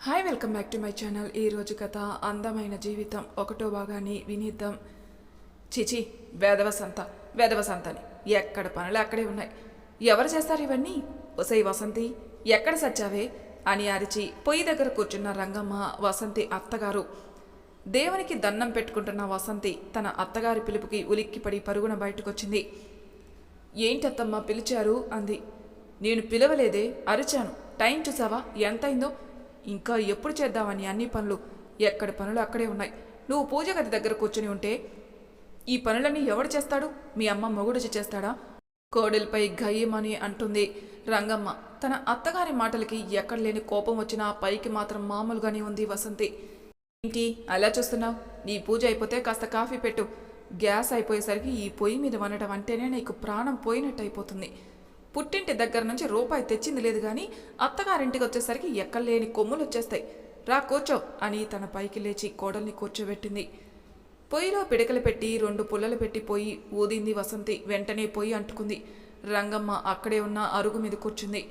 Hi welcome back to my channel ఈరోజు కథ అందమైన జీవితం. ఒకటో భాగాన్ని వినిద్దాం. చిచి వేదవ సంత వేదవ సంతని. ఎక్కడ పనులు అక్కడే ఉన్నాయి. ఎవరు చేస్తారు ఇవన్నీ? ఒసై వసంతి ఎక్కడ సచ్చావే? అని అరిచి పొయ్యి దగ్గర కూర్చున్న రంగమ్మ వసంతి అత్తగారు. దేవునికి దండం పెట్టుకుంటున్న వసంతి తన అత్తగారి పిలుపుకి ఉలిక్కిపడి పరుగున బయటకొచ్చింది. ఏంటత్తమ్మ పిలిచారు? అంది. నేను పిలవలేదే అరిచాను. టైం చూసావా? ఎంతైందో? ఇంకా ఎప్పుడు చేద్దామని అన్ని పనులు ఎక్కడి పనులు అక్కడే ఉన్నాయి. నువ్వు పూజ గది దగ్గర కూర్చుని ఉంటే ఈ పనులన్నీ ఎవడు చేస్తాడు? మీ అమ్మ మొగుడు చేస్తాడా? కోడలిపై గయ్యమని అంటుంది రంగమ్మ. తన అత్తగారి మాటలకి ఎక్కడ లేని కోపం వచ్చినా పైకి మాత్రం మామూలుగానే ఉంది వసంతి. ఏంటి? అలా చూస్తున్నావు? నీ పూజ అయిపోతే కాస్త కాఫీ పెట్టు. గ్యాస్ అయిపోయేసరికి ఈ పొయ్యి మీద వండటం అంటేనే నీకు ప్రాణం పోయినట్టు అయిపోతుంది పుట్టింటి దగ్గర నుంచి రూపాయి తెచ్చింది లేదు కానీ అత్తగారింటికి వచ్చేసరికి ఎక్కలేని కొమ్ములు వచ్చేస్తాయి. రా కూర్చో అని తన పైకి లేచి కోడల్ని కూర్చోబెట్టింది. పొయ్యిలో పిడకలు పెట్టి రెండు పుల్లలు పెట్టి పొయ్యి ఊదింది వసంతి. వెంటనే పొయ్యి అంటుకుంది. రంగమ్మ అక్కడే ఉన్న అరుగు మీద కూర్చుంది.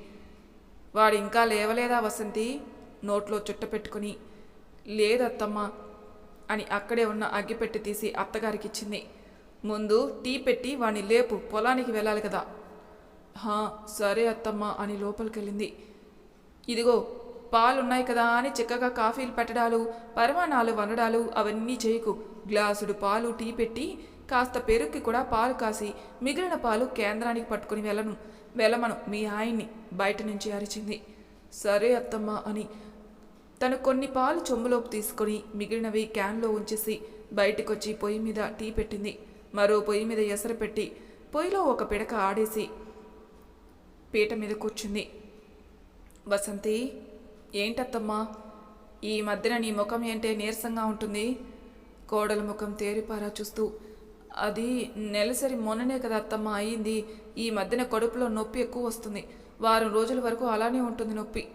వాడు ఇంకా లేవలేదా వసంతి? నోట్లో చుట్ట పెట్టుకుని లేదత్తమ్మ అని అక్కడే ఉన్న అగ్గిపెట్టి తీసి అత్తగారికి ఇచ్చింది ముందు టీ పెట్టి వాణ్ణి లేపు పొలానికి వెళ్ళాలి కదా. హా సరే అత్తమ్మ అని లోపలికెళ్ళింది. ఇదిగో పాలున్నాయి కదా అని చక్కగా కాఫీలు పెట్టడాలు పరిమాణాలు వండడాలు అవన్నీ చేయకు. గ్లాసుడు పాలు టీ పెట్టి కాస్త పెరుగుకి కూడా పాలు కాసి మిగిలిన పాలు కేంద్రానికి పట్టుకుని వెళ్ళను. వెళ్ళమను మీ ఆయన్ని బయట నుంచి అరిచింది. సరే అత్తమ్మ అని తను కొన్ని పాలు చెంబులోకి తీసుకొని మిగిలినవి క్యాన్లో ఉంచేసి బయటకొచ్చి పొయ్యి మీద టీ పెట్టింది. మరో పొయ్యి మీద ఎసరు పెట్టి పొయ్యిలో ఒక పిడక ఆడేసి పీట మీద కూర్చుంది. వసంతి ఏంటత్తమ్మా? ఈ మధ్యన నీ ముఖం ఏంటే నీరసంగా ఉంటుంది? కోడల ముఖం తేరిపారా చూస్తూ. అది నెలసరి మొన్ననే కదా అత్తమ్మ అయ్యింది ఈ మధ్యన కడుపులో నొప్పి ఎక్కువ వస్తుంది. వారం రోజుల వరకు అలానే ఉంటుంది నొప్పి.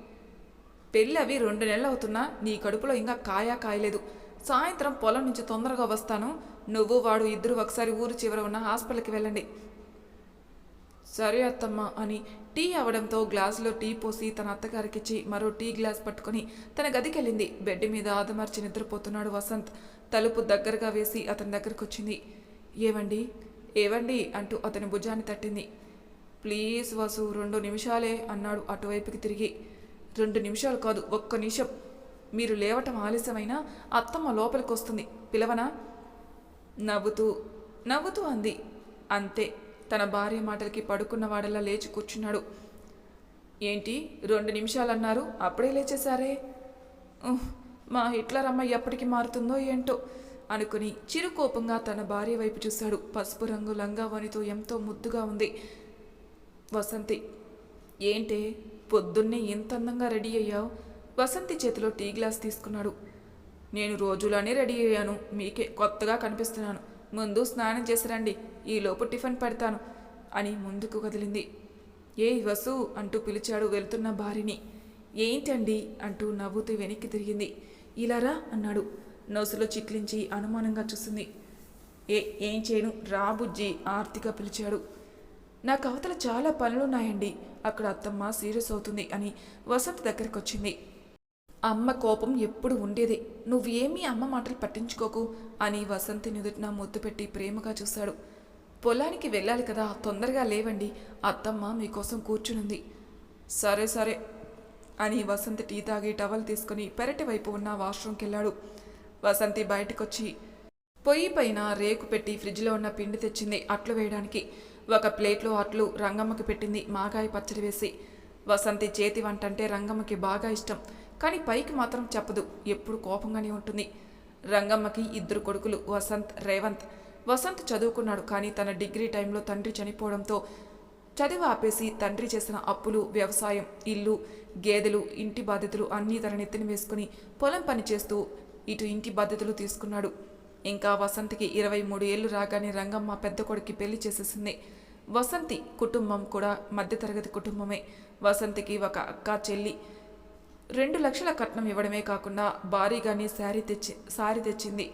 పెళ్ళి అవి రెండు నెలలు అవుతున్నా నీ కడుపులో ఇంకా కాయా కాయలేదు. సాయంత్రం పొలం నుంచి తొందరగా వస్తాను. నువ్వు వాడు ఇద్దరు ఒకసారి ఊరు చివర ఉన్న హాస్పిటల్కి వెళ్ళండి. సరే అత్తమ్మ అని టీ అవడంతో గ్లాసులో టీ పోసి తన అత్తగారికిచ్చి మరో టీ గ్లాస్ పట్టుకొని తన గదికెళ్ళింది. బెడ్ మీద ఆదమర్చి నిద్రపోతున్నాడు వసంత్. తలుపు దగ్గరగా వేసి అతని దగ్గరకు వచ్చింది ఏవండి? ఏవండి? అంటూ అతని భుజాన్ని తట్టింది. ప్లీజ్ వసు రెండు నిమిషాలే అన్నాడు అటువైపుకి తిరిగి. రెండు నిమిషాలు కాదు ఒక్క నిమిషం. మీరు లేవటం ఆలస్యమైనా అత్తమ్మ లోపలికి వస్తుంది పిలవనా? నవ్వుతూ నవ్వుతూ అంది. అంతే. తన భార్య మాటలకి పడుకున్నవాడల్లా లేచి కూర్చున్నాడు. ఏంటి? రెండు నిమిషాలు అన్నారు అప్పుడే లేచేశారే? ఉహ్, మా హిట్లర్ అమ్మ ఎప్పటికి మారుతుందో ఏంటో అనుకుని చిరుకోపంగా తన భార్య వైపు చూశాడు. పసుపు రంగు లంగావనితో ఎంతో ముద్దుగా ఉంది. వసంతి ఏంటే? పొద్దున్నే ఇంత అందంగా రెడీ అయ్యావు? వసంతి చేతిలో టీ గ్లాస్ తీసుకున్నాడు. నేను రోజులానే రెడీ అయ్యాను. మీకే కొత్తగా కనిపిస్తున్నాను. ముందు స్నానం చేసి రండి ఈలోపు టిఫిన్ పెడతాను అని ముందుకు కదిలింది. ఏ వసు అంటూ పిలిచాడు వెళ్తున్న భార్యని. ఏంటండి అంటూ నవ్వుతూ వెనక్కి తిరిగింది. ఇలారా అన్నాడు. నోసులో చిట్లించి అనుమానంగా చూసింది. ఏ ఏం చేయను? రా బుజ్జి ఆర్తిగా పిలిచాడు. నాకు అవతల చాలా పనులున్నాయండి అక్కడ అత్తమ్మ సీరియస్ అవుతుంది అని వసంత్ దగ్గరికి వచ్చింది అమ్మ కోపం ఎప్పుడు ఉండేదే. నువ్వేమీ అమ్మ మాటలు పట్టించుకోకు అని వసంతి నుదుటిన ముద్దు పెట్టి ప్రేమగా చూశాడు. పొలానికి వెళ్ళాలి కదా తొందరగా లేవండి. అత్తమ్మ మీకోసం కూర్చునుంది. సరే సరే అని వసంతి టీ తాగి టవల్ తీసుకుని పెరటి వైపు ఉన్న వాష్రూమ్కి వెళ్ళాడు వసంతి బయటకొచ్చి పొయ్యి పైన రేకు పెట్టి ఫ్రిడ్జ్లో ఉన్న పిండి తెచ్చింది అట్లు వేయడానికి. ఒక ప్లేట్లో అట్లు రంగమ్మకి పెట్టింది మాగాయ పచ్చడి వేసి. వసంతి చేతి వంట అంటే రంగమ్మకి బాగా ఇష్టం. కానీ పైకి మాత్రం చెప్పదు. ఎప్పుడు కోపంగానే ఉంటుంది. రంగమ్మకి ఇద్దరు కొడుకులు వసంత్ రేవంత్. వసంత్ చదువుకున్నాడు కానీ తన డిగ్రీ టైంలో తండ్రి చనిపోవడంతో చదివి ఆపేసి తండ్రి చేసిన అప్పులు వ్యవసాయం ఇల్లు గేదెలు ఇంటి బాధ్యతలు అన్నీ తన నెత్తిన వేసుకుని పొలం పని చేస్తూ ఇటు ఇంటి బాధ్యతలు తీసుకున్నాడు. ఇంకా వసంతికి ఇరవై మూడు ఏళ్ళు రాగానే రంగమ్మ పెద్ద కొడుక్కి పెళ్ళి చేసేసింది. వసంతి కుటుంబం కూడా మధ్యతరగతి కుటుంబమే. వసంతికి ఒక అక్క చెల్లి. రెండు లక్షల కట్నం ఇవ్వడమే కాకుండా భారీగానే శారీ తెచ్చి సారీ తెచ్చింది.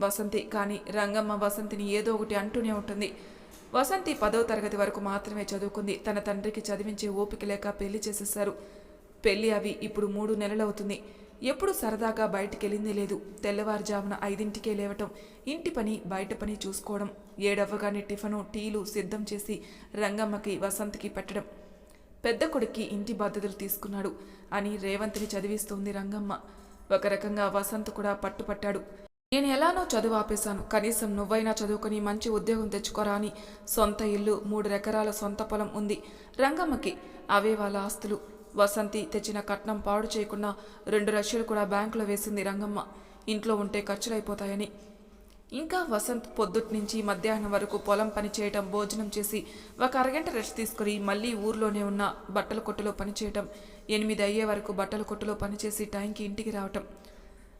వసంతి కానీ రంగమ్మ వసంతిని ఏదో ఒకటి అంటూనే ఉంటుంది. వసంతి పదవ తరగతి వరకు మాత్రమే చదువుకుంది. తన తండ్రికి చదివించే ఓపిక లేక పెళ్ళి చేసేశారు. పెళ్ళి అవి ఇప్పుడు మూడు నెలలవుతుంది ఎప్పుడు సరదాగా బయటికెళ్ళింది లేదు. తెల్లవారుజామున ఐదింటికే లేవటం ఇంటి పని బయట పని చూసుకోవడం ఏడవ్వగానే టిఫను టీలు సిద్ధం చేసి రంగమ్మకి వసంతికి పెట్టడం. పెద్ద కొడుక్కి ఇంటి బాధ్యతలు తీసుకున్నాడు అని రేవంత్ని చదివిస్తోంది రంగమ్మ. ఒక రకంగా వసంత్ కూడా పట్టుపట్టాడు. నేను ఎలానో చదువు ఆపేశాను. కనీసం నువ్వైనా చదువుకొని మంచి ఉద్యోగం తెచ్చుకోరా అని సొంత ఇల్లు మూడు ఎకరాల సొంత పొలం ఉంది. రంగమ్మకి అవే వాళ్ళ ఆస్తులు. వసంతి తెచ్చిన కట్నం పాడు చేయకుండా రెండు లక్షలు కూడా బ్యాంకులో వేసింది రంగమ్మ. ఇంట్లో ఉంటే ఖర్చులైపోతాయని ఇంకా వసంత్ పొద్దుట్ నుంచి మధ్యాహ్నం వరకు పొలం పనిచేయటం భోజనం చేసి ఒక అరగంట రెస్ట్ తీసుకుని మళ్ళీ ఊర్లోనే ఉన్న బట్టల కొట్టులో పనిచేయటం ఎనిమిది అయ్యే వరకు బట్టల కొట్టులో పనిచేసి టైంకి ఇంటికి రావటం.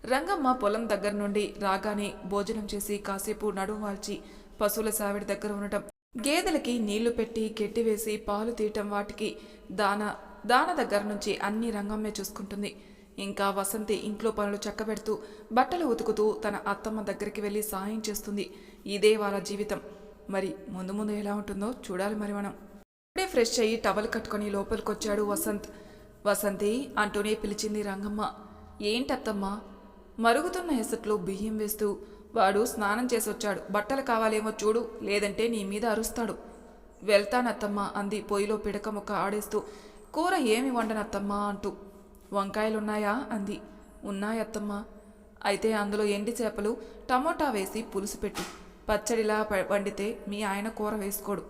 రంగమ్మ పొలం దగ్గర నుండి రాగానే భోజనం చేసి కాసేపు నడుము వాల్చి పశువుల సావిడి దగ్గర ఉండటం. గేదెలకి నీళ్ళు పెట్టి గెట్టి వేసి పాలు తీయటం వాటికి దాన దాన దగ్గర నుంచి అన్ని రంగమ్మే చూసుకుంటుంది. ఇంకా వసంతి ఇంట్లో పనులు చక్కబెడుతూ బట్టలు ఉతుకుతూ తన అత్తమ్మ దగ్గరికి వెళ్ళి సాయం చేస్తుంది. ఇదే వాళ్ళ జీవితం. మరి ముందు ముందు ఎలా ఉంటుందో చూడాలి మరి మనం. ఇప్పుడే ఫ్రెష్ అయ్యి టవల్ కట్టుకొని లోపలికొచ్చాడు వసంత్. వసంతి అంటూనే పిలిచింది రంగమ్మ. ఏంటత్తమ్మ? మరుగుతున్న ఎసట్లో బియ్యం వేస్తూ వాడు స్నానం చేసి వచ్చాడు బట్టలు కావాలేమో చూడు లేదంటే నీ మీద అరుస్తాడు. వెళ్తానత్తమ్మ అంది పొయ్యిలో పిడక ముక్క ఆడేస్తూ. కూర ఏమి వండనత్తమ్మా అంటూ. వంకాయలున్నాయా? అంది. ఉన్నాయత్తమ్మా. అయితే అందులో ఎండి చేపలు టమోటా వేసి పులుసు పెట్టు. పచ్చడిలా వండితే మీ ఆయన కూర వేసుకోడు.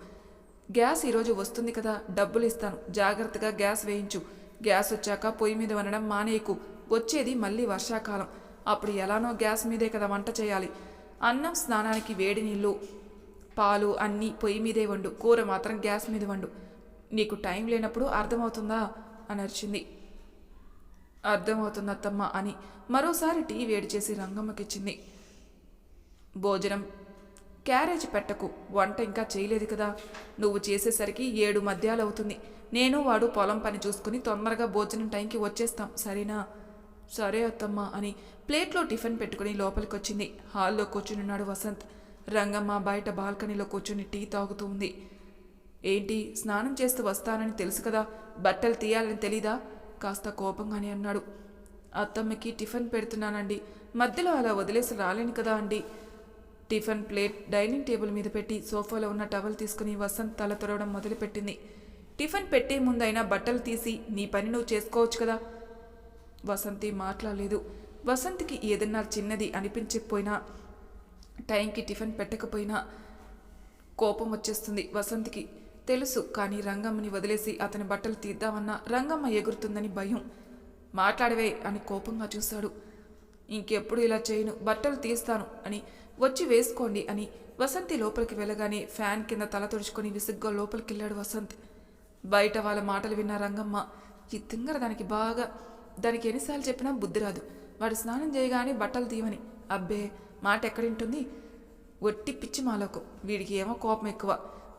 గ్యాస్ ఈరోజు వస్తుంది కదా డబ్బులు ఇస్తాను జాగ్రత్తగా గ్యాస్ వేయించు. గ్యాస్ వచ్చాక పొయ్యి మీద వండడం మానేయకు. వచ్చేది మళ్ళీ వర్షాకాలం. అప్పుడు ఎలానో గ్యాస్ మీదే కదా వంట చేయాలి. అన్నం స్నానానికి వేడి నీళ్ళు పాలు అన్నీ పొయ్యి మీదే వండు. కూర మాత్రం గ్యాస్ మీద వండు. నీకు టైం లేనప్పుడు అర్థమవుతుందా? అని అరిచింది అర్థమవుతుందత్తమ్మ అని మరోసారి టీ వేడి చేసి రంగమ్మకిచ్చింది. భోజనం. క్యారేజ్ పెట్టకు వంట ఇంకా చేయలేదు కదా. నువ్వు చేసేసరికి ఏడు మధ్యాలు అవుతుంది నేను వాడు పొలం పని చూసుకుని తొందరగా భోజనం టైంకి వచ్చేస్తాం సరేనా? సరే అత్తమ్మ అని ప్లేట్లో టిఫిన్ పెట్టుకుని లోపలికి వచ్చింది హాల్లో కూర్చునున్నాడు వసంత్. రంగమ్మ బయట బాల్కనీలో కూర్చుని టీ తాగుతూ ఉంది. ఏంటి స్నానం చేస్తూ వస్తానని తెలుసు కదా? బట్టలు తీయాలని తెలీదా? కాస్త కోపంగానే అన్నాడు. అత్తమ్మకి టిఫిన్ పెడుతున్నానండి. మధ్యలో అలా వదిలేసి రాలేను కదా అండి. టిఫిన్ ప్లేట్ డైనింగ్ టేబుల్ మీద పెట్టి సోఫాలో ఉన్న టవల్ తీసుకుని వసంత్ తల తొరవడం మొదలుపెట్టింది. టిఫిన్ పెట్టే ముందైనా బట్టలు తీసి నీ పని నువ్వు చేసుకోవచ్చు కదా. వసంతి మాట్లాడలేదు. వసంతికి ఏదన్నా చిన్నది అనిపించకపోయినా టైంకి టిఫిన్ పెట్టకపోయినా కోపం వచ్చేస్తుంది వసంతికి. తెలుసు కానీ రంగమ్మని వదిలేసి అతని బట్టలు తీద్దామన్నా రంగమ్మ ఎగురుతుందని భయం. మాట్లాడవే అని కోపంగా చూశాడు. ఇంకెప్పుడు ఇలా చేయను బట్టలు తీస్తాను అని వచ్చి వేసుకోండి అని వసంతి లోపలికి వెళ్ళగానే ఫ్యాన్ కింద తల తుడుచుకొని విసుగ్గా లోపలికి వెళ్ళాడు వసంత్. బయట వాళ్ళ మాటలు విన్న రంగమ్మ ఈ తింగర దానికి బాగా దానికి ఎన్నిసార్లు చెప్పినా బుద్ధి రాదు. వాడు స్నానం చేయగానే బట్టలు తీయమని. అబ్బే మాట ఎక్కడింటుంది ఒట్టి పిచ్చి మాలకు. వీడికి ఏమో కోపం ఎక్కువ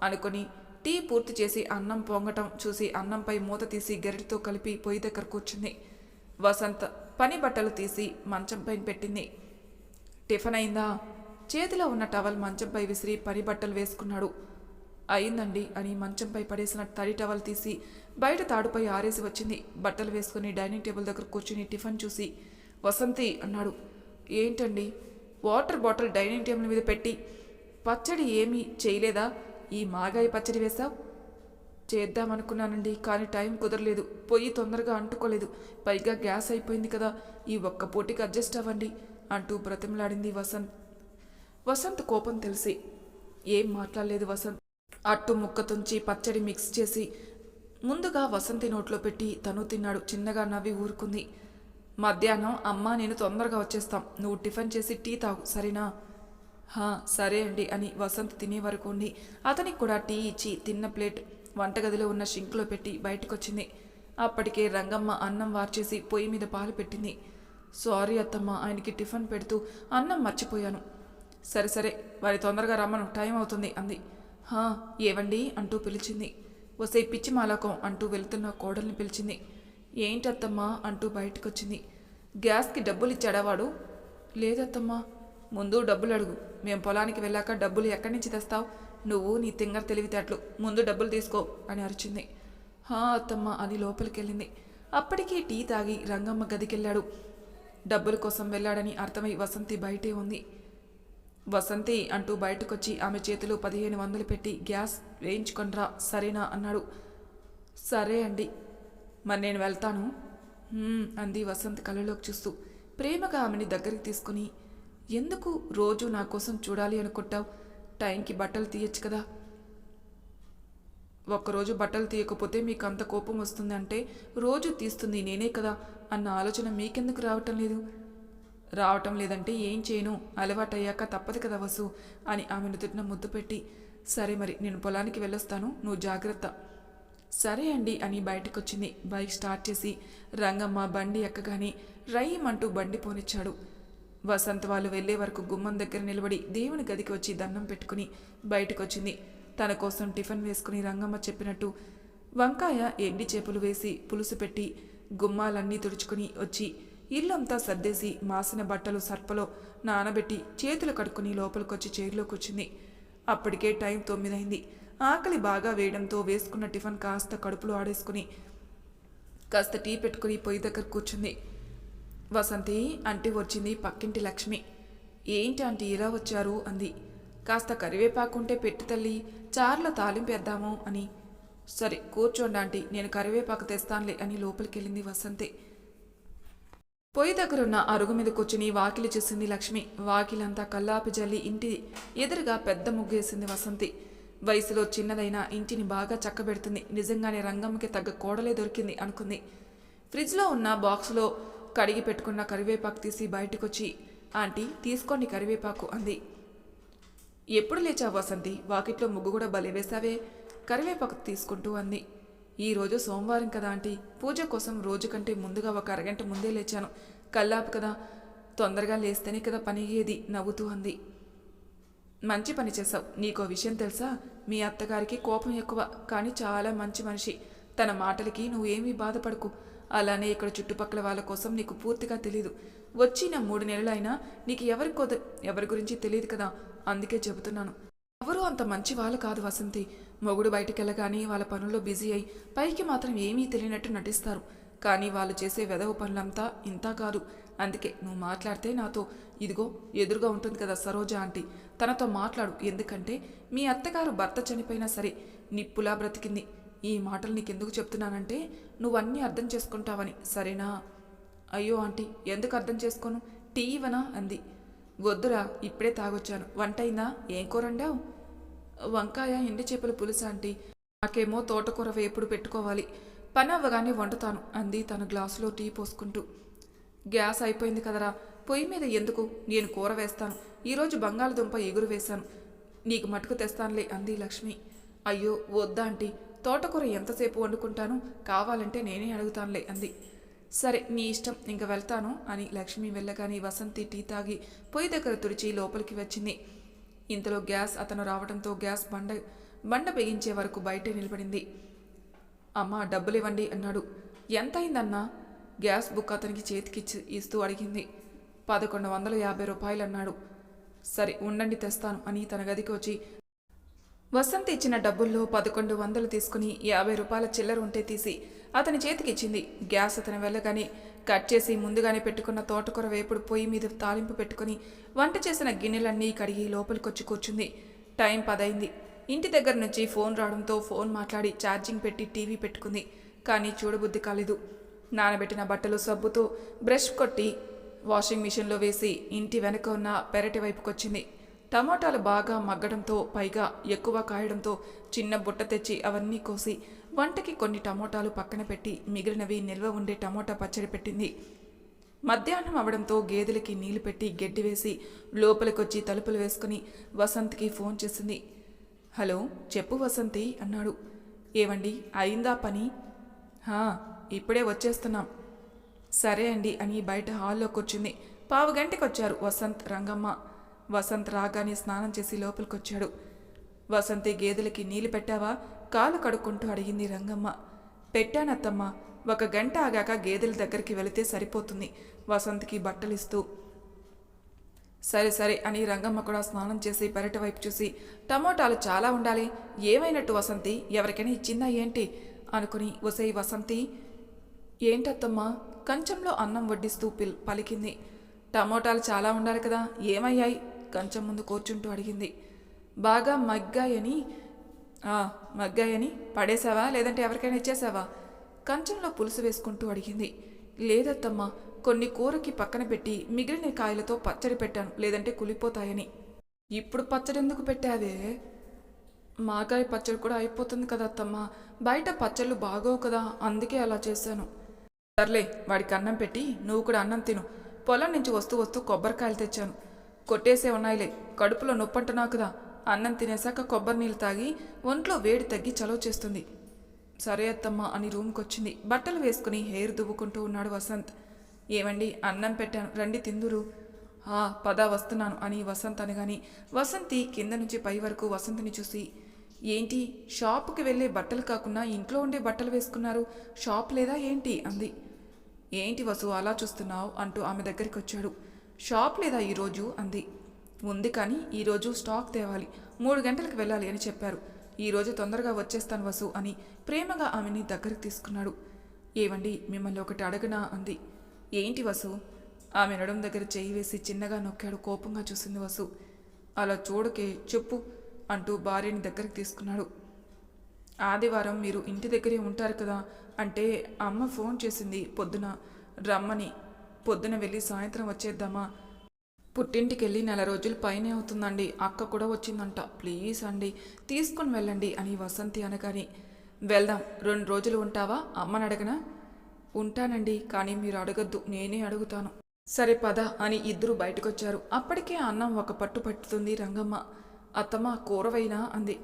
అనుకొని టీ పూర్తి చేసి అన్నం పొంగటం చూసి అన్నంపై మూత తీసి గరిటితో కలిపి పొయ్యి దగ్గర కూర్చుంది. వసంత్ పని బట్టలు తీసి మంచంపై పెట్టింది. టిఫిన్ అయిందా? చేతిలో ఉన్న టవల్ మంచంపై విసిరి పని బట్టలు వేసుకున్నాడు. అయిందండి అని మంచంపై పడేసిన తడి టవల్ తీసి బయట తాడుపై ఆరేసి వచ్చింది. బట్టలు వేసుకుని డైనింగ్ టేబుల్ దగ్గర కూర్చుని టిఫిన్ చూసి వసంతి అన్నాడు. ఏంటండి? వాటర్ బాటిల్ డైనింగ్ టేబుల్ మీద పెట్టి పచ్చడి ఏమీ చేయలేదా? ఈ మాగాయి పచ్చడి వేశావు? చేద్దామనుకున్నానండి కానీ టైం కుదరలేదు. పొయ్యి తొందరగా అంటుకోలేదు. పైగా గ్యాస్ అయిపోయింది కదా ఈ ఒక్క పూటికి అడ్జస్ట్ అవ్వండి అంటూ బ్రతిమలాడింది వసంత్. వసంత్ కోపం తెలిసి ఏం మాట్లాడలేదు వసంత్. అట్టు ముక్క తుంచి పచ్చడి మిక్స్ చేసి. ముందుగా వసంతి నోట్లో పెట్టి తను తిన్నాడు చిన్నగా నవ్వి ఊరుకుంది. మధ్యాహ్నం అమ్మ నేను తొందరగా వచ్చేస్తాం. నువ్వు టిఫిన్ చేసి టీ తాగు సరేనా? హా సరే అండి అని వసంత్ తినే వరకు ఉండి అతనికి కూడా టీ ఇచ్చి తిన్న ప్లేట్ వంటగదిలో ఉన్న షింక్లో పెట్టి బయటకొచ్చింది. అప్పటికే రంగమ్మ అన్నం వార్చేసి పొయ్యి మీద పాలు పెట్టింది. సారీ అత్తమ్మ ఆయనకి టిఫిన్ పెడుతూ అన్నం మర్చిపోయాను. సరే సరే వారి తొందరగా రమ్మను టైం అవుతుంది అంది. హా ఏవండి? అంటూ పిలిచింది. వసే పిచ్చి మాలకం అంటూ వెళుతున్న కోడల్ని పిలిచింది. ఏంటత్తమ్మా? అంటూ బయటకొచ్చింది. గ్యాస్కి డబ్బులు ఇచ్చాడా వాడు? లేదత్తమ్మా ముందు డబ్బులు అడుగు. మేము పొలానికి వెళ్ళాక డబ్బులు ఎక్కడి నుంచి తెస్తావు? నువ్వు నీ తింగర్ తెలివితేటలు. ముందు డబ్బులు తీసుకో అని అరిచింది. హా అత్తమ్మ అని లోపలికెళ్ళింది. అప్పటికీ టీ తాగి రంగమ్మ గదికెళ్ళాడు. డబ్బుల కోసం వెళ్ళాడని అర్థమై వసంతి బయటే ఉంది. వసంతి అంటూ బయటకొచ్చి ఆమె చేతిలో పదిహేను వందలు పెట్టి గ్యాస్ వేయించుకొనరా సరేనా అన్నాడు. సరే అండి. మరి నేను వెళ్తాను? అంది వసంత్ కళ్ళలోకి చూస్తూ. ప్రేమగా ఆమెని దగ్గరికి తీసుకుని ఎందుకు రోజు నా కోసం చూడాలి అనుకుంటావు? టైంకి బట్టలు తీయచ్చు కదా. ఒక్కరోజు బట్టలు తీయకపోతే మీకు అంత కోపం వస్తుందంటే రోజు తీస్తుంది నేనే కదా అన్న ఆలోచన మీకెందుకు రావటం లేదు? రావటం లేదంటే ఏం చేయను? అలవాటయ్యాక తప్పదు కదా వసు అని ఆమె నుదుటిన ముద్దు పెట్టి. సరే మరి నేను పొలానికి వెళ్ళొస్తాను నువ్వు జాగ్రత్త. సరే అండి అని బయటకొచ్చింది. బైక్ స్టార్ట్ చేసి రంగమ్మ బండి ఎక్కగానే రయ్యమంటూ బండి పోనిచ్చాడు. వసంత్ వాళ్ళు వెళ్ళే వరకు గుమ్మం దగ్గర నిలబడి దేవుని గదికి వచ్చి దండం పెట్టుకుని బయటకొచ్చింది. తన కోసం టిఫిన్ వేసుకుని రంగమ్మ చెప్పినట్టు వంకాయ ఎండి చేపలు వేసి పులుసు పెట్టి గుమ్మాలన్నీ తుడుచుకుని వచ్చి ఇల్లంతా సర్దేసి మాసిన బట్టలు సర్పలో నానబెట్టి చేతులు కడుక్కుని లోపలికొచ్చి చైర్లో కూర్చుంది. అప్పటికే టైం తొమ్మిదైంది. ఆకలి బాగా వేయడంతో వేసుకున్న టిఫిన్ కాస్త కడుపులో ఆడేసుకుని కాస్త టీ పెట్టుకుని పొయ్యి దగ్గర కూర్చుంది. వసంతి అంటే వచ్చింది పక్కింటి లక్ష్మి. ఏంటి ఆంటీ ఇలా వచ్చారు? అంది. కాస్త కరివేపాకుంటే పెట్టు తల్లి చార్లో తాలింపేద్దాము అని. సరే కూర్చోండి ఆంటీ నేను కరివేపాకు తెస్తానులే అని లోపలికెళ్ళింది వసంతి. పొయ్యి దగ్గరున్న అరుగు మీద కూర్చుని వాకిలి చూసింది లక్ష్మి. వాకిలంతా కల్లాపి జల్లి ఇంటి ఎదురుగా పెద్ద ముగ్గేసింది వసంతి. వయసులో చిన్నదైన ఇంటిని బాగా చక్కబెడుతుంది. నిజంగానే రంగమ్మకి తగ్గ కోడలే దొరికింది అనుకుంది. ఫ్రిడ్జ్లో ఉన్న బాక్స్లో కడిగి పెట్టుకున్న కరివేపాకు తీసి బయటకొచ్చి ఆంటీ తీసుకోండి కరివేపాకు అంది. ఎప్పుడు లేచావు వసంతి? వాకిట్లో ముగ్గు కూడా బలి వేశావే. కరివేపాకు తీసుకుంటూ అంది. ఈరోజు సోమవారం కదా ఆంటీ. పూజ కోసం రోజు కంటే ముందుగా ఒక అరగంట ముందే లేచాను. కల్లాపు కదా. తొందరగా లేస్తేనే కదా పని అయ్యేది నవ్వుతూ అంది. మంచి పని చేశావు. నీకో విషయం తెలుసా? మీ అత్తగారికి కోపం ఎక్కువ. కానీ చాలా మంచి మనిషి. తన మాటలకి నువ్వేమీ బాధపడకు. అలానే ఇక్కడ చుట్టుపక్కల వాళ్ళ కోసం నీకు పూర్తిగా తెలీదు. వచ్చిన మూడు నెలలైనా నీకు ఎవరి కొద ఎవరి గురించి తెలియదు కదా? అందుకే చెబుతున్నాను. ఎవరూ అంత మంచి వాళ్ళు కాదు వసంతి. మొగుడు బయటకెళ్ళగానే వాళ్ళ పనుల్లో బిజీ అయి పైకి మాత్రం ఏమీ తెలియనట్టు నటిస్తారు. కానీ వాళ్ళు చేసే వెదవ పనులంతా ఇంతా కాదు. అందుకే నువ్వు మాట్లాడితే నాతో ఇదిగో ఎదురుగా ఉంటుంది కదా సరోజ ఆంటీ. తనతో మాట్లాడు. ఎందుకంటే మీ అత్తగారు భర్త చనిపోయినా సరే నిప్పులా బ్రతికింది. ఈ మాటలు నీకెందుకు చెప్తున్నానంటే నువ్వన్నీ అర్థం చేసుకుంటావని సరేనా? అయ్యో ఆంటీ ఎందుకు అర్థం చేసుకోను? టీ ఇవ్వనా అంది. వద్దురా ఇప్పుడే తాగొచ్చాను. వంట అయిందా ఏం కూరండావు వంకాయ ఎండి చేపల పులుసు ఆంటీ? నాకేమో తోటకూర వేపుడు పెట్టుకోవాలి. పని అవ్వగానే వండుతాను అంది తన గ్లాసులో టీ పోసుకుంటూ. గ్యాస్ అయిపోయింది కదరా పొయ్యి మీద ఎందుకు? నేను కూర వేస్తాను. ఈరోజు బంగాళదుంప ఎగురు వేశాను. నీకు మటుకు తెస్తానులే అంది లక్ష్మి. అయ్యో వద్దా ఆంటీ? తోటకూర ఎంతసేపు వండుకుంటాను? కావాలంటే నేనే అడుగుతానులే అంది. సరే నీ ఇష్టం ఇంక వెళ్తాను అని లక్ష్మి వెళ్ళగానే వసంతి టీ తాగి పొయ్యి దగ్గర తుడిచి లోపలికి వచ్చింది. ఇంతలో గ్యాస్ అతను రావడంతో గ్యాస్ బండ బండ బిగించే వరకు బయటే నిలబడింది. అమ్మా డబ్బులు ఇవ్వండి అన్నాడు. ఎంత అయిందన్నా గ్యాస్ బుక్ అతనికి చేతికిచ్చి ఇస్తూ అడిగింది. పదకొండు వందల యాభై రూపాయలు అన్నాడు సరే ఉండండి తెస్తాను అని తన గదికి వచ్చి వసంత్ ఇచ్చిన డబ్బుల్లో పదకొండు వందలు తీసుకుని యాభై రూపాయల చిల్లర ఉంటే తీసి అతని చేతికిచ్చింది. గ్యాస్ అతను వెళ్ళగానే కట్ చేసి ముందుగానే పెట్టుకున్న తోటకూర వేపుడు పొయ్యి మీద తాలింపు పెట్టుకుని వంట చేసిన గిన్నెలన్నీ కడిగి లోపలికొచ్చి కూర్చుంది. టైం పదైంది. ఇంటి దగ్గర నుంచి ఫోన్ రావడంతో ఫోన్ మాట్లాడి ఛార్జింగ్ పెట్టి టీవీ పెట్టుకుంది. కానీ చూడబుద్ధి కాలేదు. నానబెట్టిన బట్టలు సబ్బుతో బ్రష్ కొట్టి వాషింగ్ మిషన్లో వేసి ఇంటి వెనక ఉన్న పెరటి వైపుకొచ్చింది. టమాటాలు బాగా మగ్గడంతో పైగా ఎక్కువ కాయడంతో చిన్న బుట్ట తెచ్చి అవన్నీ కోసి వంటకి కొన్ని టమోటాలు పక్కన పెట్టి మిగిలినవి నిల్వ ఉండే టమోటా పచ్చడి పెట్టింది. మధ్యాహ్నం అవడంతో గేదెలకి నీళ్ళు పెట్టి గడ్డి వేసి లోపలికొచ్చి తలుపులు వేసుకుని వసంత్కి ఫోన్ చేసింది. హలో చెప్పు వసంతి అన్నాడు. ఏవండి అయిందా పని? హా ఇప్పుడే వచ్చేస్తున్నాం. సరే అండి అని బయట హాల్లోకి వచ్చింది పావు గంటకొచ్చారు వసంత్ రంగమ్మ. వసంత్ రాగానే స్నానం చేసి లోపలికొచ్చాడు. వసంతి గేదెలకి నీళ్ళు పెట్టావా? కాలు కడుక్కుంటూ అడిగింది రంగమ్మ. పెట్టానత్తమ్మ. ఒక గంట ఆగాక గేదెల దగ్గరికి వెళితే సరిపోతుంది. వసంత్కి బట్టలిస్తూ సరే సరే అని రంగమ్మ కూడా స్నానం చేసి పెరటి వైపు చూసి టమోటాలు చాలా ఉండాలి. ఏమైనట్టు వసంతి? ఎవరికైనా ఇచ్చిందా ఏంటి? అనుకుని ఒసై వసంతి ఏంటత్తమ్మా? కంచంలో అన్నం వడ్డిస్తూ పిల్ పలికింది. టమోటాలు చాలా ఉండాలి కదా? ఏమయ్యాయి? కంచం ముందు కూర్చుంటూ అడిగింది. బాగా మగ్గాయని మగ్గాయని పడేసావా లేదంటే ఎవరికైనా ఇచ్చేసావా కంచంలో పులుసు వేసుకుంటూ అడిగింది. లేదత్తమ్మా కొన్ని కూరకి పక్కన పెట్టి మిగిలిన కాయలతో పచ్చడి పెట్టాను. లేదంటే కులిపోతాయని. ఇప్పుడు పచ్చడి ఎందుకు పెట్టావే? మాగాయ పచ్చడి కూడా అయిపోతుంది కదా అత్తమ్మ. బయట పచ్చళ్ళు బాగోవు కదా అందుకే అలా చేశాను. సర్లే వాడికి అన్నం పెట్టి నువ్వు కూడా అన్నం తిను. పొలం నుంచి వస్తూ వస్తూ కొబ్బరికాయలు తెచ్చాను. కొట్టేసే ఉన్నాయిలే. కడుపులో నొప్పంట కదా అన్నం తినేశాక కొబ్బరి నీళ్ళు తాగి ఒంట్లో వేడి తగ్గి చలవ చేస్తుంది. సరే అత్తమ్మ అని రూమ్కి వచ్చింది బట్టలు వేసుకుని హెయిర్ దువ్వుకుంటూ ఉన్నాడు వసంత్. ఏమండి అన్నం పెట్టాను. రండి తిందురు. ఆ పద వస్తున్నాను అని వసంత్ అనగాని వసంతి కింద నుంచి పై వరకు వసంతిని చూసి ఏంటి షాపుకి వెళ్ళే బట్టలు కాకుండా ఇంట్లో ఉండే బట్టలు వేసుకున్నారు? షాప్ లేదా ఏంటి? అంది. ఏంటి వసు అలా చూస్తున్నావు? అంటూ ఆమె దగ్గరికి వచ్చాడు షాప్ లేదా ఈరోజు? అంది. ఉంది కానీ ఈరోజు స్టాక్ తేవాలి. మూడు గంటలకు వెళ్ళాలి అని చెప్పారు. ఈరోజు తొందరగా వచ్చేస్తాను వసు అని ప్రేమగా ఆమెని దగ్గరికి తీసుకున్నాడు. ఏవండి మిమ్మల్ని ఒకటి అడగనా? అంది. ఏంటి వసు? ఆమె నడుం దగ్గర చేయి వేసి చిన్నగా నొక్కాడు కోపంగా చూసింది వసు. అలా చూడకే చెప్పు అంటూ భార్యని దగ్గరికి తీసుకున్నాడు. ఆదివారం మీరు ఇంటి దగ్గరే ఉంటారు కదా? అంటే అమ్మ ఫోన్ చేసింది పొద్దున రమ్మని. పొద్దున వెళ్ళి సాయంత్రం వచ్చేద్దామా? పుట్టింటికి వెళ్ళి నెల రోజులు పైనే అవుతుందండి. అక్క కూడా వచ్చిందంట. ప్లీజ్ అండి తీసుకుని వెళ్ళండి అని వసంతి అనగాని వెళ్దాం రెండు రోజులు ఉంటావా? అమ్మని అడగనా? ఉంటానండి కానీ మీరు అడగద్దు నేనే అడుగుతాను. సరే పద అని ఇద్దరు బయటకొచ్చారు. అప్పటికే అన్నం ఒక పట్టు పట్టుతుంది రంగమ్మ. అత్తమ్మ కూరవైనా అంది.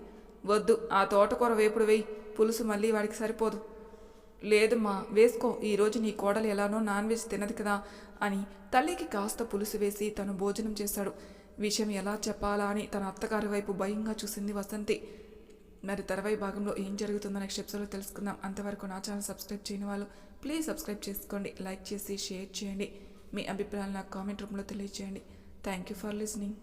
వద్దు ఆ తోటకూర వేపుడు వేయి. పులుసు మళ్ళీ వాడికి సరిపోదు. లేదమ్మా వేసుకో ఈరోజు నీ కోడలు ఎలానో నాన్ వెజ్ తినదు కదా అని తల్లికి కాస్త పులుసు వేసి తను భోజనం చేశాడు. విషయం ఎలా చెప్పాలా అని తన అత్తగారి వైపు భయంగా చూసింది వసంతి. మరి తర్వాయి భాగంలో ఏం జరుగుతుందో నెక్స్ట్ ఎపిసోడ్లో తెలుసుకుందాం. అంతవరకు నా ఛానల్ సబ్స్క్రైబ్ చేయని వాళ్ళు ప్లీజ్ సబ్స్క్రైబ్ చేసుకోండి. లైక్ చేసి షేర్ చేయండి. మీ అభిప్రాయాలు నాకు కామెంట్ రూపంలో తెలియజేయండి థ్యాంక్ యూ ఫర్ లిసనింగ్.